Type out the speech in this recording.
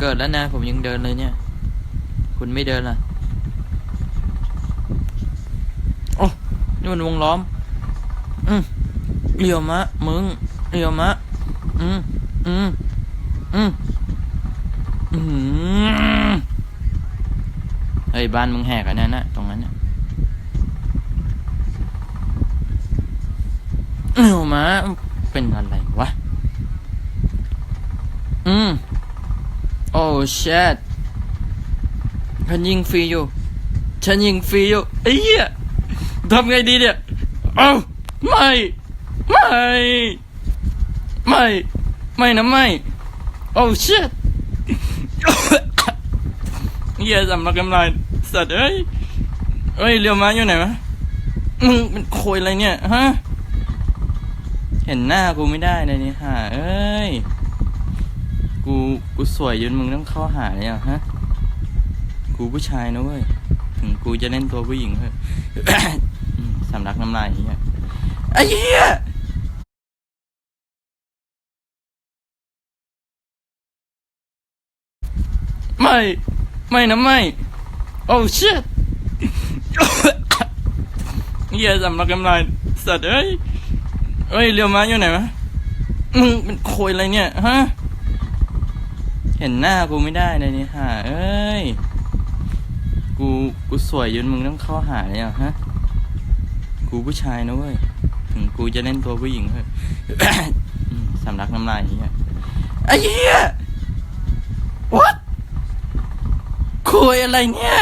เกิดแล้วนะ ผมยังเดินเลยเนี่ย คุณไม่เดินล่ะ โอ้นี่มันวงล้อม อืมเรียวมะ มึงเรียวมะ อืมอืมอืมอืมเฮ้ย บ้านมึงแหกอะนั่นนะตรงนั้นน่ะเรียวมะ เป็นอะไรวะ อืม โอ้เชดฉันยิงฟรีอยู่ ฉันยิงฟรีอยู่ไอ้เหี้ยทำไงดีเนี่ยเอ้าไม่ ไม่ ไม่ ไม่นะไม่ โอ้เชดเหี้ยสำลักกำลายสัตว์เอ้ยเอ้ยเรียวมาอยู่ไหนวะมึงเป็นโคยอะไรเนี่ยฮะ เห็นหน้ากูไม่ได้เลยนี่ห่าเอ้ย กูกูสวยจนมึงต้องเข้าหาเลยอะฮะ กูผู้ชายนะเว้ยถึงกูจะเล่นตัวผู้หญิงเถอะอืมสำลักน้ำลายอย่างเงี้ยไอ้เหี้ยไม่ ไม่นะไม่ โอ้ชิตเหี้ยสำลักน้ำลายสัตว์เอ้ยเอ้ยเรียวมาอยู่ไหนวะมึงเป็นโคยอะไรเนี่ยฮะ เห็นหน้ากูไม่ได้ในนี้ห่าเอ้ย กูกูสวยยืนมึงต้องเข้าหาเลยอะฮะ กูผู้ชายนะเว้ย ถึงกูจะเล่นตัวผู้หญิงเถอะอืมสำลักน้ำลายอย่างเงี้ยไอ้เหี้ย what คุยอะไรเนี่ย